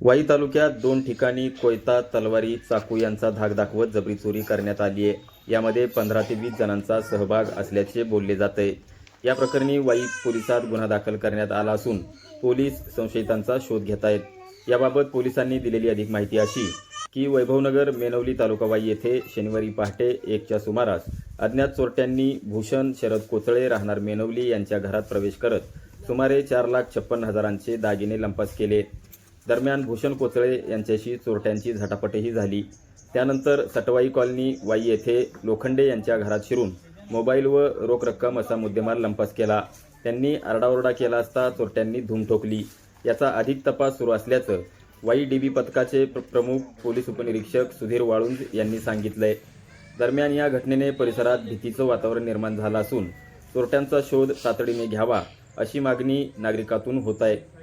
वाई तालुक्यात दोन ठिकाणी कोयता तलवारी चाकू यांचा धाक दाखवत जबरी चोरी करण्यात आली आहे. यामध्ये पंधरा ते वीस जणांचा सहभाग असल्याचे बोलले जात. आहे या प्रकरणी वाई पोलिसात गुन्हा दाखल करण्यात आला असून पोलीस संशयितांचा शोध घेत आहेत. याबाबत पोलिसांनी दिलेली अधिक माहिती अशी की वैभवनगर मेनवली तालुकावाई येथे शनिवारी पहाटे एकच्या सुमारास अज्ञात चोरट्यांनी भूषण शरद कोचळे राहणार मेनवली यांच्या घरात प्रवेश करत सुमारे चार लाख छप्पन हजारांचे दागिने लंपास केले. दरम्यान भूषण कोचळे यांच्याशी चोरट्यांची झटापटही झाली. त्यानंतर सटवाई कॉलनी वाई येथे लोखंडे यांच्या घरात शिरून मोबाईल व रोख रक्कम असा मुद्देमाल लंपास केला. त्यांनी आरडाओरडा केला असता चोरट्यांनी धूम ठोकली. याचा अधिक तपास सुरू असल्याचं वाई डी बी पथकाचे प्र- प्रमुख पोलीस उपनिरीक्षक सुधीर वाळुंज यांनी सांगितलंय. दरम्यान या घटनेने परिसरात भीतीचं वातावरण निर्माण झालं असून चोरट्यांचा शोध तातडीने घ्यावा अशी मागणी नागरिकातून होत आहे.